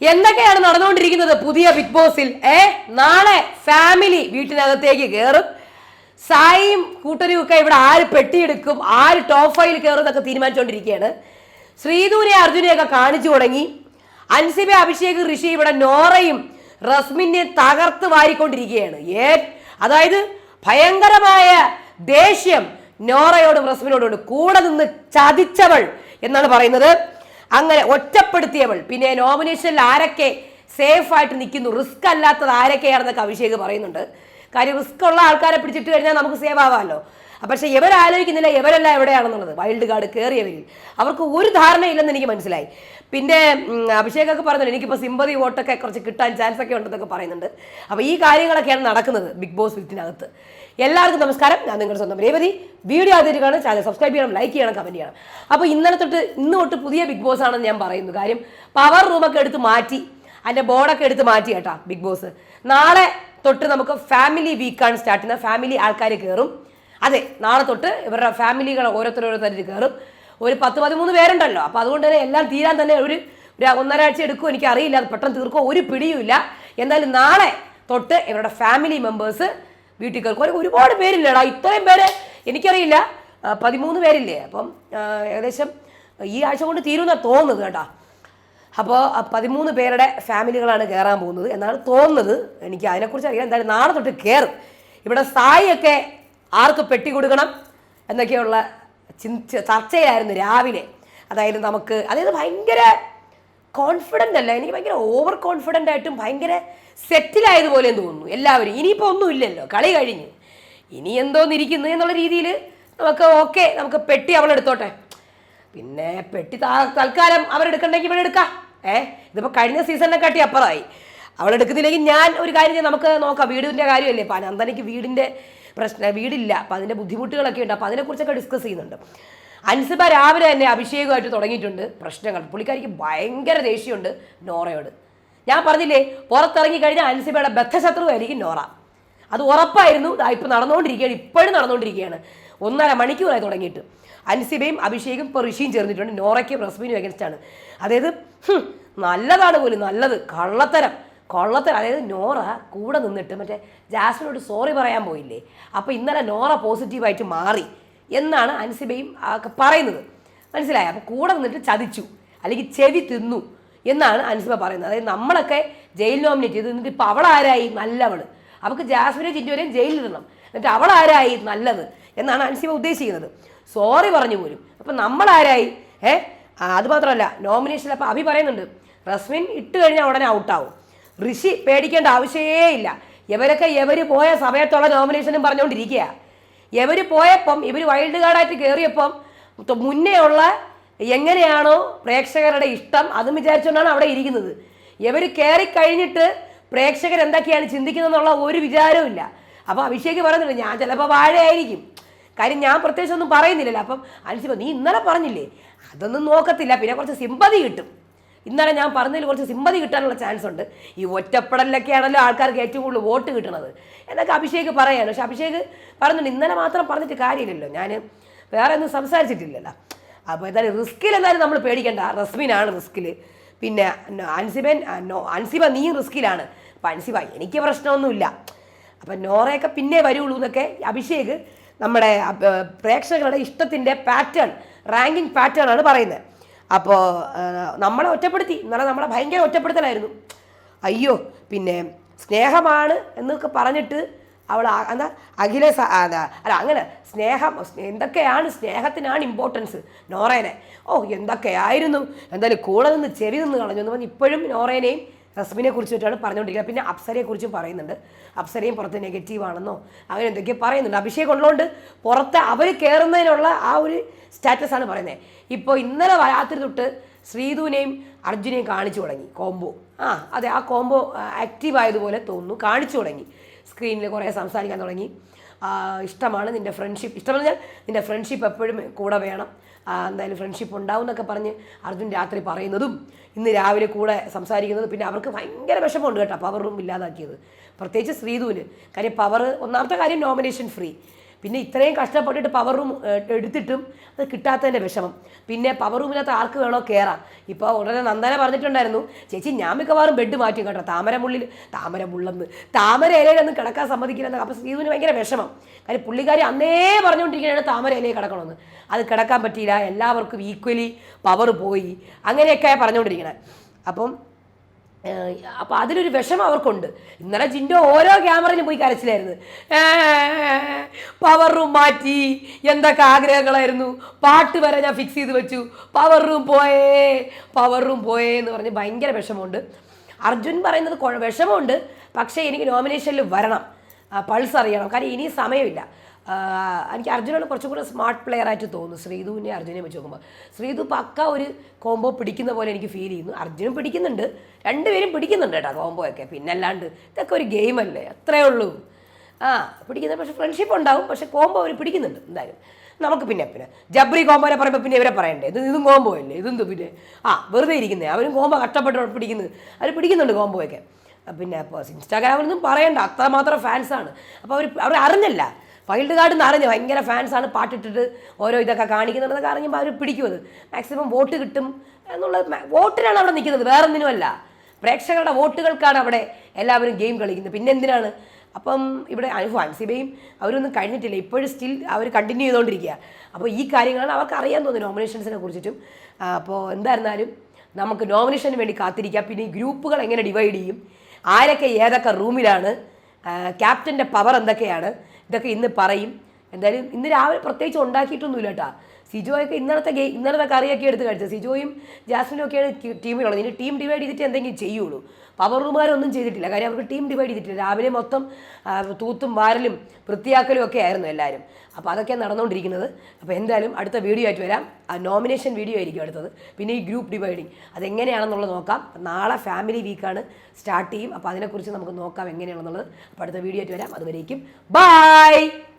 എന്തൊക്കെയാണ് നടന്നുകൊണ്ടിരിക്കുന്നത് പുതിയ ബിഗ് ബോസിൽ ഏ? നാളെ ഫാമിലി വീട്ടിനകത്തേക്ക് കയറും സായിയും കൂട്ടരും ഒക്കെ ഇവിടെ ആര് പെട്ടിയെടുക്കും ആര് ടോപ്പ് ഫൈവിൽ കയറും എന്നൊക്കെ തീരുമാനിച്ചുകൊണ്ടിരിക്കുകയാണ് ശ്രീധുവിനെ അർജുനെയൊക്കെ കാണിച്ചു തുടങ്ങി. അൻസിബെ അഭിഷേക് ഋഷി ഇവിടെ നോറയും റസ്മിനെ തകർത്ത് വാരിക്കൊണ്ടിരിക്കുകയാണ്. ഏ? അതായത് ഭയങ്കരമായ ദേഷ്യം നോറയോടും റസ്മിനോടും കൂടെ നിന്ന് ചതിച്ചവൾ എന്നാണ് പറയുന്നത്. അങ്ങനെ ഒറ്റപ്പെടുത്തിയവൾ. പിന്നെ നോമിനേഷനിൽ ആരൊക്കെ സേഫ് ആയിട്ട് നിൽക്കുന്നു? റിസ്ക് അല്ലാത്തത് ആരൊക്കെയാണെന്നൊക്കെ അഭിഷേക് പറയുന്നുണ്ട്. കാര്യം റിസ്ക് ഉള്ള ആൾക്കാരെ പിടിച്ചിട്ട് കഴിഞ്ഞാൽ നമുക്ക് സേവ് ആവാമല്ലോ. പക്ഷെ ഇവരാലോചിക്കുന്നില്ല ഇവരെല്ലാം എവിടെയാണെന്നുള്ളത്. വൈൽഡ് കാർഡ് കയറിയവരിൽ അവർക്ക് ഒരു ധാരണയില്ലെന്ന് എനിക്ക് മനസ്സിലായി. പിന്നെ അഭിഷേകൊക്കെ പറയുന്നുണ്ട് എനിക്കിപ്പോൾ സിമ്പതി വോട്ടൊക്കെ കുറച്ച് കിട്ടാൻ ചാൻസ് ഒക്കെ ഉണ്ടെന്നൊക്കെ പറയുന്നുണ്ട്. അപ്പോൾ ഈ കാര്യങ്ങളൊക്കെയാണ് നടക്കുന്നത് ബിഗ് ബോസ് വീട്ടിനകത്ത് എല്ലാവർക്കും നമസ്കാരം. ഞാൻ നിങ്ങളുടെ സ്വന്തം രേവതി. വീഡിയോ ആദ്യമായിട്ട് കാണും ചാനൽ സബ്സ്ക്രൈബ് ചെയ്യണം ലൈക്ക് ചെയ്യണം കമന്റ് ചെയ്യണം. അപ്പോൾ ഇന്നലെ തൊട്ട് ഇന്ന് തൊട്ട് പുതിയ ബിഗ് ബോസ് ആണെന്ന് ഞാൻ പറയുന്നു. കാര്യം പവർ റൂമൊക്കെ എടുത്ത് മാറ്റി അതിന്റെ ബോർഡൊക്കെ എടുത്ത് മാറ്റി കേട്ടോ ബിഗ് ബോസ് നാളെ തൊട്ട് നമുക്ക് ഫാമിലി വീക്കാണ് സ്റ്റാർട്ട് ചെയ്യുന്നത്. ഫാമിലി ആൾക്കാർ കയറും അതെ നാളെ തൊട്ട് ഇവരുടെ ഫാമിലികൾ ഓരോരുത്തരോരോരുത്തർ കയറും ഒരു പത്ത് പതിമൂന്ന് പേരുണ്ടല്ലോ. അപ്പോൾ അതുകൊണ്ട് തന്നെ എല്ലാം തീരാൻ തന്നെ ഒരു ഒന്നര ഒന്നരാഴ്ച എടുക്കും. എനിക്ക് അറിയില്ല അത് പെട്ടെന്ന് തീർക്കോ? ഒരു പിടിയുമില്ല. എന്തായാലും നാളെ തൊട്ട് ഇവരുടെ ഫാമിലി മെമ്പേഴ്സ് വീട്ടിൽ കയറും ഒരു- ഒരുപാട് പേരില്ലടാ. ഇത്രയും പേര് എനിക്കറിയില്ല. പതിമൂന്ന് പേരില്ലേ? അപ്പം ഏകദേശം ഈ ആഴ്ച കൊണ്ട് തീരുന്ന തോന്നുന്നത് കേട്ടോ. അപ്പോൾ പതിമൂന്ന് പേരുടെ ഫാമിലികളാണ് കയറാൻ പോകുന്നത്. എന്നാണ് തോന്നുന്നത്. എനിക്ക് അതിനെക്കുറിച്ച് അറിയാം എന്തായാലും നാളെ തൊട്ട് കയറും ഇവിടെ സായിയൊക്കെ ആർക്ക് പെട്ടി കൊടുക്കണം എന്നൊക്കെയുള്ള ചിന്ത ചർച്ചയായിരുന്നു രാവിലെ. അതായത് നമുക്ക് അതായത് ഭയങ്കര കോൺഫിഡന്റ് അല്ല. എനിക്ക് ഭയങ്കര ഓവർ കോൺഫിഡന്റ് ആയിട്ടും ഭയങ്കര സെറ്റിലായതുപോലെ തോന്നുന്നു. എല്ലാവരും. ഇനിയിപ്പോൾ ഒന്നും ഇല്ലല്ലോ. കളി കഴിഞ്ഞു. ഇനി എന്തോന്നിരിക്കുന്നു എന്നുള്ള രീതിയിൽ നമുക്ക് ഓക്കെ നമുക്ക് പെട്ടി അവളെടുത്തോട്ടെ പിന്നെ പെട്ടി തൽക്കാലം അവരെടുക്കണ്ടെങ്കിൽ ഇവിടെ എടുക്കാം. ഏ? ഇതിപ്പോൾ കഴിഞ്ഞ സീസണിനെ കാട്ടി അപ്പുറമായി. അവളെടുക്കുന്നില്ലെങ്കിൽ ഞാൻ ഒരു കാര്യം ചെയ്യാം. നമുക്ക് നോക്കാം. വീടിന്റെ കാര്യമല്ലേ? അപ്പം അനന്തനയ്ക്ക് വീടിന്റെ പ്രശ്നം വീടില്ല. അപ്പം അതിന്റെ ബുദ്ധിമുട്ടുകളൊക്കെ ഉണ്ട്. അപ്പം അതിനെക്കുറിച്ചൊക്കെ ഡിസ്കസ് ചെയ്യുന്നുണ്ട്. അൻസിബ രാവിലെ തന്നെ അഭിഷേകമായിട്ട് തുടങ്ങിയിട്ടുണ്ട് പ്രശ്നങ്ങൾ. പുള്ളിക്കാരിക്ക് ഭയങ്കര ദേഷ്യമുണ്ട് നോറയോട്. ഞാൻ പറഞ്ഞില്ലേ പുറത്തിറങ്ങി കഴിഞ്ഞാൽ അൻസിബയുടെ ബദ്ധശത്രുവായിരിക്കും നോറ. അത് ഉറപ്പായിരുന്നു. ഇപ്പോൾ ഇപ്പം നടന്നുകൊണ്ടിരിക്കുകയാണ് ഇപ്പോഴും നടന്നുകൊണ്ടിരിക്കുകയാണ്. ഒന്നര മണിക്കൂറായി തുടങ്ങിയിട്ട്. അൻസിബയും അഭിഷേകും ഇപ്പോൾ ഋഷിയും ചേർന്നിട്ടുണ്ട്. നോറയ്ക്കും റസ്മിനും against ആണ്. അതായത് നല്ലതാണ് പോലും നല്ലത്. കള്ളത്തരം കൊള്ളത്തരം. അതായത് നോറ കൂടെ നിന്നിട്ട് മറ്റേ ജാസ്മിനോട് സോറി പറയാൻ പോയില്ലേ? അപ്പോൾ ഇന്നലെ നോറ പോസിറ്റീവായിട്ട് മാറി. എന്നാണ് അൻസിബയും പറയുന്നത്. മനസ്സിലായ? അപ്പോൾ കൂടെ നിന്നിട്ട് ചതിച്ചു. അല്ലെങ്കിൽ ചെവി തിന്നു എന്നാണ് അൻസിബ പറയുന്നത്. അതായത് നമ്മളൊക്കെ ജയിൽ നോമിനേറ്റ് ചെയ്ത് എന്നിട്ട് ഇപ്പോൾ അവളാരായി? നല്ലവൾ. അവൾക്ക് ജാസ്മിനെ ചിറ്റുവരെയും ജയിലിലിടണം. എന്നിട്ട് അവളാരായി? നല്ലത് എന്നാണ് അൻസിബ ഉദ്ദേശിക്കുന്നത്. സോറി പറഞ്ഞു പോലും. അപ്പം നമ്മളാരായി? ഏ? അതുമാത്രമല്ല അത് മാത്രമല്ല നോമിനേഷനിൽ അപ്പോൾ അഭി പറയുന്നുണ്ട്. റസ്മിൻ ഇട്ട് കഴിഞ്ഞാൽ ഉടനെ ഔട്ടാവും. ഋഷി പേടിക്കേണ്ട ആവശ്യമേ ഇല്ല. ഇവരൊക്കെ എവര് പോയ സമയത്തുള്ള നോമിനേഷനും പറഞ്ഞുകൊണ്ടിരിക്കുക ഇവർ പോയപ്പം ഇവർ വൈൽഡ് കാർഡായിട്ട് കയറിയപ്പം മുന്നേയുള്ള എങ്ങനെയാണോ പ്രേക്ഷകരുടെ ഇഷ്ടം അതും വിചാരിച്ചുകൊണ്ടാണ് അവിടെ ഇരിക്കുന്നത്. ഇവർ കയറി കഴിഞ്ഞിട്ട് പ്രേക്ഷകർ എന്തൊക്കെയാണ് ചിന്തിക്കുന്നതെന്നുള്ള ഒരു വിചാരവും ഇല്ല. അപ്പോൾ അഭിഷേക് പറയുന്നില്ല ഞാൻ ചിലപ്പോൾ വാഴയായിരിക്കും. കാര്യം ഞാൻ പ്രത്യേകിച്ച് ഒന്നും പറയുന്നില്ലല്ലോ. അപ്പം അനുസരിച്ച് നീ ഇന്നലെ പറഞ്ഞില്ലേ? അതൊന്നും നോക്കത്തില്ല. പിന്നെ കുറച്ച് സിമ്പതി കിട്ടും. ഇന്നലെ ഞാൻ പറഞ്ഞതിൽ കുറച്ച് സിമ്പതി കിട്ടാനുള്ള ചാൻസ് ഉണ്ട്. ഈ ഒറ്റപ്പെടലിലൊക്കെയാണല്ലോ ആൾക്കാർക്ക് ഏറ്റവും കൂടുതൽ വോട്ട് കിട്ടണത്. എന്നൊക്കെ അഭിഷേക് പറയാൻ പക്ഷെ അഭിഷേക് പറഞ്ഞിട്ട് ഇന്നലെ മാത്രം പറഞ്ഞിട്ട് കാര്യമില്ലല്ലോ. ഞാൻ വേറെ ഒന്നും സംസാരിച്ചിട്ടില്ലല്ലോ. അപ്പോൾ എന്തായാലും റിസ്കിൽ എന്തായാലും നമ്മൾ പേടിക്കേണ്ട. റസ്മിനാണ് റിസ്കിൽ പിന്നെ അൻസിബൻ അൻസിബ നീയും റിസ്കിലാണ് അപ്പം അൻസിബ എനിക്ക് പ്രശ്നമൊന്നുമില്ല. അപ്പം നോറയൊക്കെ പിന്നെ വരുള്ളൂ എന്നൊക്കെ അഭിഷേക് നമ്മുടെ പ്രേക്ഷകരുടെ ഇഷ്ടത്തിന്റെ പാറ്റേൺ റാങ്കിങ് പാറ്റേൺ ആണ് പറയുന്നത്. അപ്പോൾ നമ്മളെ ഒറ്റപ്പെടുത്തി. എന്നാലും നമ്മളെ ഭയങ്കര ഒറ്റപ്പെടുത്തലായിരുന്നു. അയ്യോ പിന്നെ സ്നേഹമാണ് എന്നൊക്കെ പറഞ്ഞിട്ട് അവൾ എന്താ അഖില അല്ല അങ്ങനെ സ്നേഹം സ്നേ- എന്തൊക്കെയാണ് സ്നേഹത്തിനാണ് ഇമ്പോർട്ടൻസ് നോറേനെ. ഓ എന്തൊക്കെയായിരുന്നു എന്തായാലും കൂടെ നിന്ന് ചെവി നിന്ന് കളഞ്ഞു എന്ന് പറഞ്ഞ് ഇപ്പോഴും നോറേനെയും റസ്മിനെ കുറിച്ചിട്ടാണ് പറഞ്ഞുകൊണ്ടിരിക്കുന്നത്. പിന്നെ അപ്സരയെ കുറിച്ചും പറയുന്നുണ്ട്. അപ്സരയും പുറത്ത് നെഗറ്റീവാണെന്നോ അങ്ങനെ എന്തൊക്കെയോ പറയുന്നുണ്ട്. അഭിഷേക് ഉള്ളതുകൊണ്ട് പുറത്ത് അവർ കയറുന്നതിനുള്ള ആ ഒരു സ്റ്റാറ്റസ് ആണ് പറയുന്നത് ഇപ്പോൾ ഇന്നലെ രാത്രി തൊട്ട് ശ്രീധുവിനെയും അർജുനെയും കാണിച്ചു തുടങ്ങി കോംബോ. ആ അതെ ആ കോംബോ ആക്റ്റീവ് ആയതുപോലെ തോന്നുന്നു. കാണിച്ചു തുടങ്ങി. സ്ക്രീനിൽ കുറേ സംസാരിക്കാൻ തുടങ്ങി. ഇഷ്ടമാണ് നിന്റെ ഫ്രണ്ട്ഷിപ്പ് ഇഷ്ടമെന്ന് പറഞ്ഞാൽ നിന്റെ ഫ്രണ്ട്ഷിപ്പ് എപ്പോഴും കൂടെ വേണം. എന്തായാലും ഫ്രണ്ട്ഷിപ്പ് ഉണ്ടാവും എന്നൊക്കെ പറഞ്ഞ് അർജുൻ രാത്രി പറയുന്നതും ഇന്ന് രാവിലെ കൂടെ സംസാരിക്കുന്നതും പിന്നെ അവർക്ക് ഭയങ്കര വിഷമമുണ്ട് കേട്ടോ പവറും ഇല്ലാതാക്കിയത്. പ്രത്യേകിച്ച് ശ്രീധുവിന്. കാര്യം പവർ ഒന്നാമത്തെ കാര്യം നോമിനേഷൻ ഫ്രീ പിന്നെ ഇത്രയും കഷ്ടപ്പെട്ടിട്ട് പവർ റൂം എടുത്തിട്ടും അത് കിട്ടാത്തതിന്റെ വിഷമം. പിന്നെ പവർ റൂമിനകത്ത് ആർക്ക് വേണോ കയറാം ഇപ്പോൾ ഉടനെ നന്ദന പറഞ്ഞിട്ടുണ്ടായിരുന്നു ചേച്ചി ഞാൻ മിക്കവാറും ബെഡ് മാറ്റും കേട്ടോ. താമരമുള്ളിൽ താമരമുള്ളെന്ന്. താമര ഇലയിലൊന്നും കിടക്കാൻ സമ്മതിക്കില്ലെന്ന് അപ്പോൾ സീതുവിന് ഭയങ്കര വിഷമം. കാര്യം പുള്ളിക്കാരി അന്നേ പറഞ്ഞുകൊണ്ടിരിക്കുകയാണ് താമര ഇലയിൽ കിടക്കണമെന്ന്. അത് കിടക്കാൻ പറ്റിയില്ല എല്ലാവർക്കും ഈക്വലി പവർ പോയി. അങ്ങനെയൊക്കെ പറഞ്ഞുകൊണ്ടിരിക്കണേ. അപ്പം അപ്പോൾ അതിലൊരു വിഷമം അവർക്കുണ്ട്. ഇന്നലെ ജിൻഡോ ഓരോ ക്യാമറയിലും പോയി കരച്ചിലായിരുന്നു. പവർ റൂം മാറ്റി എന്തൊക്കെ ആഗ്രഹങ്ങളായിരുന്നു. പാട്ട് വരെ ഞാൻ ഫിക്സ് ചെയ്ത് വെച്ചു. പവർ റൂം പോയേ പവർ റൂം പോയേ എന്ന് പറഞ്ഞ് ഭയങ്കര വിഷമമുണ്ട്. അർജുൻ പറയുന്നത് വിഷമമുണ്ട്. പക്ഷേ എനിക്ക് നോമിനേഷനിൽ വരണം. പൾസ് അറിയണം. കാരണം ഇനി സമയമില്ല. എനിക്ക് അർജുനാണ് കുറച്ചും കൂടെ സ്മാർട്ട് പ്ലെയർ ആയിട്ട് തോന്നുന്നു. ശ്രീധുവിനെ അർജുനെ വെച്ച് നോക്കുമ്പോൾ ശ്രീധു പക്ക ഒരു കോംബോ പിടിക്കുന്ന പോലെ എനിക്ക് ഫീൽ ചെയ്യുന്നു. അർജുനും പിടിക്കുന്നുണ്ട്. രണ്ടുപേരും പിടിക്കുന്നുണ്ട് കേട്ടോ കോംബോ ഒക്കെ. പിന്നെ അല്ലാണ്ട് ഇതൊക്കെ ഒരു ഗെയിമല്ലേ അത്രേ ഉള്ളൂ. ആ പിടിക്കുന്ന പക്ഷേ ഫ്രണ്ട്ഷിപ്പ് ഉണ്ടാവും. പക്ഷേ കോംബോ അവർ പിടിക്കുന്നുണ്ട്. എന്തായാലും നമുക്ക് പിന്നെ പിന്നെ. ജബ്രി കോമ്പോനെ പറയുമ്പോൾ പിന്നെ ഇവരെ പറയണ്ടേ? ഇത് ഇതും കോംബോ അല്ലേ? ഇതെന്ത് പിന്നെ? ആ വെറുതെ ഇരിക്കുന്നേ. അവരും കോംബോ കഷ്ടപ്പെട്ട് പിടിക്കുന്നത് അവർ പിടിക്കുന്നുണ്ട് കോംബോയൊക്കെ പിന്നെ ഇൻസ്റ്റാഗ്രാമിൽ നിന്നും പറയണ്ട. അത്രമാത്രം ഫാൻസാണ് അപ്പോൾ അവർ അവർ അറിഞ്ഞല്ല. വൈൽഡ് കാർഡ് എന്ന് അറിഞ്ഞു ഭയങ്കര ഫാൻസാണ് പാട്ടിട്ടിട്ട് ഓരോ ഇതൊക്കെ കാണിക്കുന്നുണ്ടെന്നൊക്കെ അറിഞ്ഞപ്പോൾ അവർ പിടിക്കും അത് മാക്സിമം വോട്ട് കിട്ടും എന്നുള്ളത് വോട്ടിനാണ് അവിടെ നിൽക്കുന്നത് വേറൊന്നിനുമല്ല. പ്രേക്ഷകരുടെ വോട്ടുകൾക്കാണ് അവിടെ എല്ലാവരും ഗെയിം കളിക്കുന്നത്. പിന്നെ എന്തിനാണ്? അപ്പം ഇവിടെ ഫാൻസിബയും അവരൊന്നും കഴിഞ്ഞിട്ടില്ല. ഇപ്പോഴും സ്റ്റിൽ അവർ കണ്ടിന്യൂ ചെയ്തുകൊണ്ടിരിക്കുക അപ്പോൾ ഈ കാര്യങ്ങളാണ് അവർക്ക് അറിയാൻ തോന്നുന്നു നോമിനേഷൻസിനെ കുറിച്ചിട്ടും. അപ്പോൾ എന്തായിരുന്നാലും നമുക്ക് നോമിനേഷന് വേണ്ടി കാത്തിരിക്കാം. പിന്നെ ഈ ഗ്രൂപ്പുകൾ എങ്ങനെ ഡിവൈഡ് ചെയ്യും? ആരൊക്കെ ഏതൊക്കെ റൂമിലാണ് ക്യാപ്റ്റന്റെ പവർ എന്തൊക്കെയാണ്? ഇതൊക്കെ ഇന്ന് പറയും. എന്തായാലും ഇന്ന് രാവിലെ പ്രത്യേകിച്ച് ഉണ്ടാക്കിയിട്ടൊന്നുമില്ല കേട്ടോ. സിജോയൊക്കെ ഇന്നലത്തെ ഗെയിം ഇന്നലത്തെ കറിയൊക്കെ എടുത്ത് കഴിച്ചത്. സിജോയും ജാസ്മിനും ഒക്കെയാണ് ടീമിലുള്ളത്. ഇനി ടീം ഡിവൈഡ് ചെയ്തിട്ട് എന്തെങ്കിലും ചെയ്യുള്ളൂ. പവർ റൂമുകാരൊന്നും ചെയ്തിട്ടില്ല. കാര്യം അവർക്ക് ടീം ഡിവൈഡ് ചെയ്തിട്ടില്ല. രാവിലെ മൊത്തം തൂത്തും വാരലും വൃത്തിയാക്കലും ഒക്കെ ആയിരുന്നു എല്ലാവരും. അപ്പോൾ അതൊക്കെ നടന്നുകൊണ്ടിരിക്കുന്നത്. അപ്പോൾ എന്തായാലും അടുത്ത വീഡിയോ ആയിട്ട് വരാം. ആ നോമിനേഷൻ വീഡിയോ ആയിരിക്കും അടുത്തത്. പിന്നെ ഈ ഗ്രൂപ്പ് ഡിവൈഡിങ് അതെങ്ങനെയാണെന്നുള്ളത് നോക്കാം. നാളെ ഫാമിലി വീക്കാണ് സ്റ്റാർട്ട് ചെയ്യും. അപ്പോൾ അതിനെക്കുറിച്ച് നമുക്ക് നോക്കാം എങ്ങനെയാണെന്നുള്ളത്. അപ്പോൾ അടുത്ത വീഡിയോ ആയിട്ട് വരാം. അതുവരേക്കും. ബൈ